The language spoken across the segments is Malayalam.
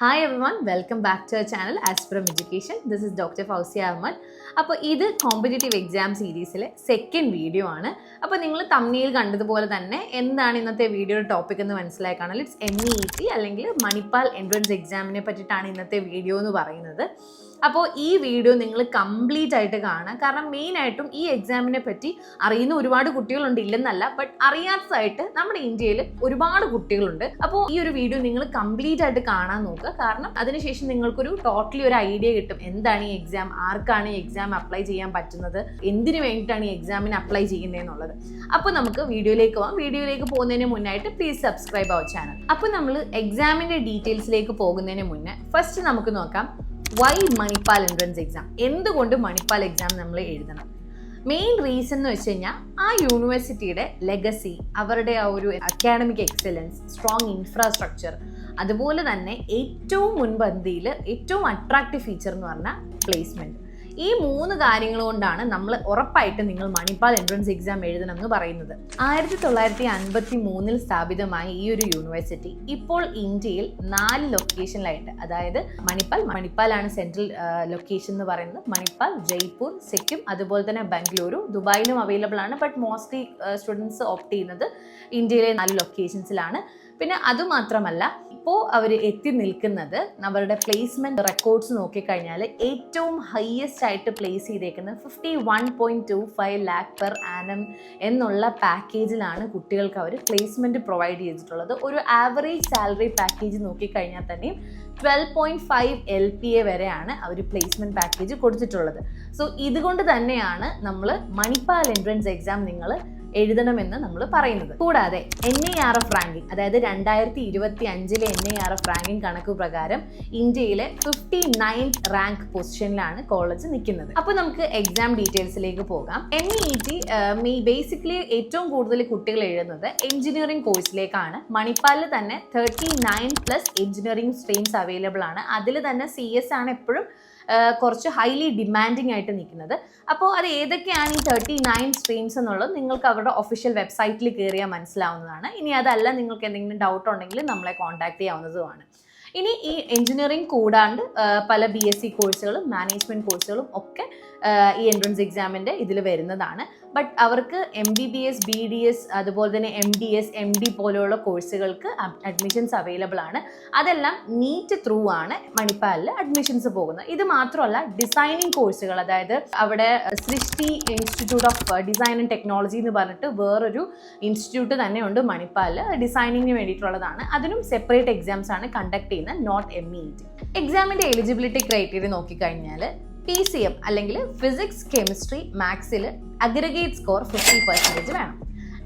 Hi everyone welcome back to our channel ആസ്പ്രം education this is doctor Fousiya Ahammed അപ്പോൾ ഇത് കോമ്പറ്റേറ്റീവ് എക്സാം സീരീസിലെ സെക്കൻഡ് വീഡിയോ ആണ്. അപ്പോൾ നിങ്ങൾ തമ്മിയിൽ കണ്ടതുപോലെ തന്നെ എന്താണ് ഇന്നത്തെ വീഡിയോയുടെ ടോപ്പിക് എന്ന് മനസ്സിലായി കാണാൻ ഇറ്റ്സ് എം ഇ ടി അല്ലെങ്കിൽ മണിപ്പാൽ എൻട്രൻസ് എക്സാമിനെ പറ്റിയിട്ടാണ് ഇന്നത്തെ വീഡിയോ എന്ന് പറയുന്നത്. അപ്പോൾ ഈ വീഡിയോ നിങ്ങൾ കംപ്ലീറ്റ് ആയിട്ട് കാണുക. കാരണം മെയിൻ ആയിട്ടും ഈ എക്സാമിനെ പറ്റി അറിയുന്ന ഒരുപാട് കുട്ടികളുണ്ട് ഇല്ലെന്നല്ല ബട്ട് അറിയാത്തതായിട്ട് നമ്മുടെ ഇന്ത്യയിൽ ഒരുപാട് കുട്ടികളുണ്ട്. അപ്പോൾ ഈ ഒരു വീഡിയോ നിങ്ങൾ കംപ്ലീറ്റ് ആയിട്ട് കാണാൻ നോക്കുക. കാരണം അതിനുശേഷം നിങ്ങൾക്കൊരു ടോട്ടലി ഒരു ഐഡിയ കിട്ടും. എന്താണ് ഈ എക്സാം ആർക്കാണ് ഈ എക്സാം അപ്ലൈ ചെയ്യാൻ പറ്റുന്നത്? എന്തിനു വേണ്ടിയിട്ടാണ് ഈ എക്സാമിന് അപ്ലൈ ചെയ്യുന്നതെന്നുള്ളത്. അപ്പോൾ നമുക്ക് വീഡിയോയിലേക്ക് പോകാം വീഡിയോയിലേക്ക് പോകുന്നതിന് മുന്നായിട്ട് പ്ലീസ് സബ്സ്ക്രൈബ് അവർ ചാനൽ അപ്പോൾ നമ്മൾ എക്സാമിന്റെ ഡീറ്റെയിൽസിലേക്ക് പോകുന്നതിന് മുന്നേ ഫസ്റ്റ് നമുക്ക് നോക്കാം. വൈ മണിപ്പാൽ എൻട്രൻസ് എക്സാം എന്തുകൊണ്ട് മണിപ്പാൽ എക്സാം നമ്മൾ എഴുതണം? മെയിൻ റീസൺ എന്ന് വെച്ച് കഴിഞ്ഞാൽ ആ യൂണിവേഴ്സിറ്റിയുടെ ലെഗസി അവരുടെ ആ ഒരു അക്കാഡമിക് എക്സലൻസ് സ്ട്രോങ് ഇൻഫ്രാസ്ട്രക്ചർ അതുപോലെ തന്നെ ഏറ്റവും മുൻപന്തിയിൽ ഏറ്റവും അട്രാക്റ്റീവ് ഫീച്ചർ എന്ന് പറഞ്ഞാൽ പ്ലേസ്മെന്റ് ഈ മൂന്ന് കാര്യങ്ങൾ കൊണ്ടാണ് നമ്മൾ ഉറപ്പായിട്ട് നിങ്ങൾ മണിപ്പാൽ എൻട്രൻസ് എക്സാം എഴുതണം എന്ന് പറയുന്നത്. ആയിരത്തി തൊള്ളായിരത്തി അൻപത്തി മൂന്നിൽ സ്ഥാപിതമായ ഈ ഒരു യൂണിവേഴ്സിറ്റി ഇപ്പോൾ ഇന്ത്യയിൽ നാല് ലൊക്കേഷനിലായിട്ട് അതായത് മണിപ്പാൽ മണിപ്പാലാണ് സെൻട്രൽ ലൊക്കേഷൻ എന്ന് പറയുന്നത്. മണിപ്പാൽ ജയ്പൂർ സിക്കിം അതുപോലെ തന്നെ ബംഗളൂരു ദുബായിലും അവൈലബിൾ ആണ്. ബട്ട് മോസ്റ്റ്ലി സ്റ്റുഡൻസ് ഓപ്റ്റ് ചെയ്യുന്നത് ഇന്ത്യയിലെ നാല് ലൊക്കേഷൻസിലാണ് പിന്നെ അതുമാത്രമല്ല ഇപ്പോൾ അവർ എത്തി നിൽക്കുന്നത് അവരുടെ പ്ലേസ്മെന്റ് റെക്കോർഡ്സ് നോക്കിക്കഴിഞ്ഞാൽ ഏറ്റവും ഹയസ്റ്റ് ആയിട്ട് പ്ലേസ് ചെയ്തേക്കുന്നത് fifty one point two five lakh per annum എന്നുള്ള പാക്കേജിലാണ് കുട്ടികൾക്ക് അവർ പ്ലേസ്മെന്റ് പ്രൊവൈഡ് ചെയ്തിട്ടുള്ളത്. ഒരു ആവറേജ് സാലറി പാക്കേജ് നോക്കിക്കഴിഞ്ഞാൽ തന്നെയും twelve point five L P A വരെയാണ് അവർ പ്ലേസ്മെന്റ് പാക്കേജ് കൊടുത്തിട്ടുള്ളത്. സോ ഇതുകൊണ്ട് തന്നെയാണ് നമ്മൾ മണിപ്പാൽ എൻട്രൻസ് എക്സാം നിങ്ങൾ എഴുതണമെന്ന് നമ്മൾ പറയുന്നത്. കൂടാതെ N I R F ranking അതായത് രണ്ടായിരത്തി ഇരുപത്തി അഞ്ചിലെ N I R F ranking കണക്ക് പ്രകാരം ഇന്ത്യയിലെ ഫിഫ്റ്റി നയൻത് റാങ്ക് പൊസിഷനിലാണ് കോളേജ് നിൽക്കുന്നത്. അപ്പോൾ നമുക്ക് എക്സാം ഡീറ്റെയിൽസിലേക്ക് പോകാം. എൻ ഇ ടി ബേസിക്കലി ഏറ്റവും കൂടുതൽ കുട്ടികൾ എഴുതുന്നത് എഞ്ചിനീയറിംഗ് കോഴ്സിലേക്കാണ് മണിപ്പാലിൽ തന്നെ thirty nine plus engineering streams available ആണ്. അതിൽ തന്നെ സി എസ് ആണ് എപ്പോഴും കുറച്ച് ഹൈലി ഡിമാൻഡിങ് ആയിട്ട് നിൽക്കുന്നത്. അപ്പോൾ അത് ഏതൊക്കെയാണ് ഈ തേർട്ടി നയൻ സ്ട്രീംസ് എന്നുള്ളത് നിങ്ങൾക്ക് അവരുടെ ഒഫീഷ്യൽ വെബ്സൈറ്റിൽ കയറിയാൽ മനസ്സിലാവുന്നതാണ്. ഇനി അതല്ല നിങ്ങൾക്ക് എന്തെങ്കിലും ഡൗട്ട് ഉണ്ടെങ്കിൽ നമ്മളെ കോൺടാക്ട് ചെയ്യാവുന്നതുമാണ്. ഇനി ഈ എഞ്ചിനീയറിംഗ് കൂടാണ്ട് പല ബി എസ് സി കോഴ്സുകളും മാനേജ്മെന്റ് കോഴ്സുകളും ഒക്കെ ഈ എൻട്രൻസ് എക്സാമിന്റെ ഇതിൽ വരുന്നതാണ്. ബട്ട് അവർക്ക് M B B S B D S അതുപോലെ തന്നെ M D S M D പോലെയുള്ള കോഴ്സുകൾക്ക് അഡ്മിഷൻസ് അവൈലബിൾ ആണ്. അതെല്ലാം നീറ്റ് ത്രൂ ആണ് മണിപ്പാലിൽ അഡ്മിഷൻസ് പോകുന്നത്. ഇത് മാത്രമല്ല ഡിസൈനിങ് കോഴ്സുകൾ അതായത് അവിടെ Srishti institute of design and technology എന്ന് പറഞ്ഞിട്ട് വേറൊരു ഇൻസ്റ്റിറ്റ്യൂട്ട് തന്നെ ഉണ്ട് മണിപ്പാലിൽ. ഡിസൈനിങ്ങിന് വേണ്ടിയിട്ടുള്ളതാണ്. അതിനും സെപ്പറേറ്റ് എക്സാംസ് ആണ് കണ്ടക്ട് ചെയ്യുന്നത് നോട്ട് എം ഇ എക്സാമിന്റെ എലിജിബിലിറ്റി ക്രൈറ്റീരിയ നോക്കിക്കഴിഞ്ഞാൽ പി സി എം അല്ലെങ്കിൽ ഫിസിക്സ് കെമിസ്ട്രി മാത്സിൽ അഗ്രഗേറ്റ് സ്കോർ ഫിഫ്റ്റി പെർസെന്റേജ് വേണം.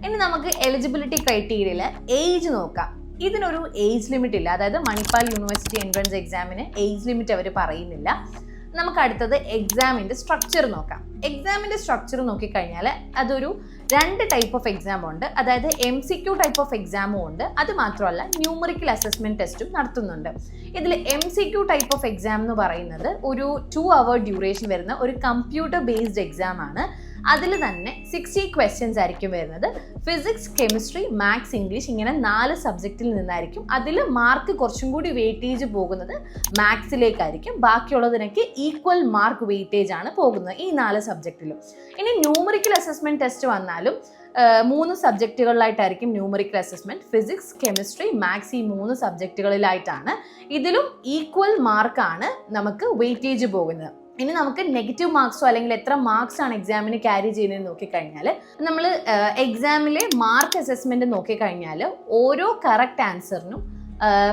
ഇനി നമുക്ക് എലിജിബിലിറ്റി ക്രൈറ്റീരിയയിൽ ഏജ് നോക്കാം. ഇതിനൊരു ഏജ് ലിമിറ്റ് ഇല്ല. അതായത് മണിപ്പാൽ യൂണിവേഴ്സിറ്റി എൻട്രൻസ് എക്സാമിന് ഏജ് ലിമിറ്റ് അവർ പറയുന്നില്ല. നമുക്ക് അടുത്തത് എക്സാമിന്റെ സ്ട്രക്ചർ നോക്കാം. എക്സാമിന്റെ സ്ട്രക്ചർ നോക്കിക്കഴിഞ്ഞാൽ അതൊരു രണ്ട് ടൈപ്പ് ഓഫ് എക്സാം ഉണ്ട്. അതായത് M C Q type of എക്സാമും ഉണ്ട്. അത് മാത്രമല്ല ന്യൂമറിക്കൽ അസസ്മെന്റ് ടെസ്റ്റും നടത്തുന്നുണ്ട്. ഇതിൽ M C Q type of exam എന്ന് പറയുന്നത് ഒരു ടു അവർ ഡ്യൂറേഷൻ വരുന്ന ഒരു കമ്പ്യൂട്ടർ ബേസ്ഡ് എക്സാം ആണ്. അതിൽ തന്നെ സിക്സ്റ്റി ക്വസ്റ്റ്യൻസ് ആയിരിക്കും വരുന്നത്. ഫിസിക്സ് കെമിസ്ട്രി മാത്സ് ഇംഗ്ലീഷ് ഇങ്ങനെ നാല് സബ്ജക്റ്റിൽ നിന്നായിരിക്കും അതിൽ മാർക്ക് കുറച്ചും കൂടി വെയിറ്റേജ് പോകുന്നത് മാത്സിലേക്കായിരിക്കും ബാക്കിയുള്ളതിനൊക്കെ ഈക്വൽ മാർക്ക് വെയിറ്റേജ് ആണ് പോകുന്നത് ഈ നാല് സബ്ജക്റ്റിലും ഇനി ന്യൂമറിക്കൽ അസസ്മെന്റ് ടെസ്റ്റ് വന്നാലും മൂന്ന് സബ്ജക്റ്റുകളിലായിട്ടായിരിക്കും numerical assessment physics chemistry maths ഈ മൂന്ന് സബ്ജക്റ്റുകളിലായിട്ടാണ് ഇതിലും ഈക്വൽ മാർക്കാണ് നമുക്ക് വെയിറ്റേജ് പോകുന്നത്. ഇനി നമുക്ക് നെഗറ്റീവ് മാർക്സോ അല്ലെങ്കിൽ എത്ര മാർക്സ് ആണ് എക്സാമിന് ക്യാരി ചെയ്യുന്നത് നോക്കിക്കഴിഞ്ഞാൽ നമ്മൾ എക്സാമിലെ മാർക്ക് അസസ്മെന്റ് നോക്കിക്കഴിഞ്ഞാൽ ഓരോ കറക്റ്റ് ആൻസറിനും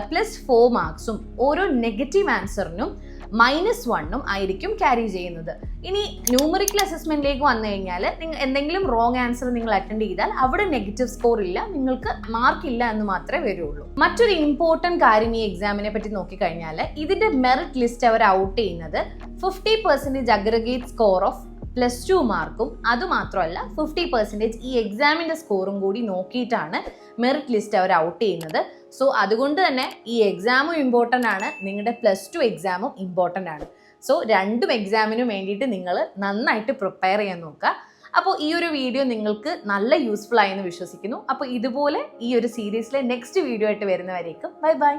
പ്ലസ് ഫോർ മാർക്സും ഓരോ നെഗറ്റീവ് ആൻസറിനും മൈനസ് വണ്ണും ആയിരിക്കും ക്യാരി ചെയ്യുന്നത്. ഇനി ന്യൂമറിക്കൽ അസസ്മെന്റിലേക്ക് വന്നു കഴിഞ്ഞാൽ നിങ്ങൾ എന്തെങ്കിലും റോങ് ആൻസർ നിങ്ങൾ അറ്റൻഡ് ചെയ്താൽ അവിടെ നെഗറ്റീവ് സ്കോർ ഇല്ല നിങ്ങൾക്ക് മാർക്ക് ഇല്ല എന്ന് മാത്രമേ വരുള്ളൂ. മറ്റൊരു ഇമ്പോർട്ടന്റ് കാര്യം ഈ എക്സാമിനെ പറ്റി നോക്കിക്കഴിഞ്ഞാൽ ഇതിന്റെ മെറിറ്റ് ലിസ്റ്റ് അവർ ഔട്ട് ചെയ്യുന്നത് fifty percentage aggregate score of plus two മാർക്കും അതുമാത്രമല്ല ഫിഫ്റ്റി പെർസെന്റേജ് ഈ എക്സാമിന്റെ സ്കോറും കൂടി നോക്കിയിട്ടാണ് മെറിറ്റ് ലിസ്റ്റ് അവർ ഔട്ട് ചെയ്യുന്നത്. സോ അതുകൊണ്ട് തന്നെ ഈ എക്സാമും ഇമ്പോർട്ടന്റ് ആണ്. നിങ്ങളുടെ പ്ലസ് ടു എക്സാമും ഇമ്പോർട്ടന്റ് ആണ്. സോ രണ്ടും എക്സാമിനും വേണ്ടിയിട്ട് നിങ്ങൾ നന്നായിട്ട് പ്രിപ്പയർ ചെയ്യാൻ നോക്കുക. അപ്പോൾ ഈ ഒരു വീഡിയോ നിങ്ങൾക്ക് നല്ല യൂസ്ഫുൾ ആയെന്ന് വിശ്വസിക്കുന്നു. അപ്പോൾ ഇതുപോലെ ഈ ഒരു സീരീസിലെ നെക്സ്റ്റ് വീഡിയോ ആയിട്ട് വരുന്നവരേക്കും ബൈ ബൈ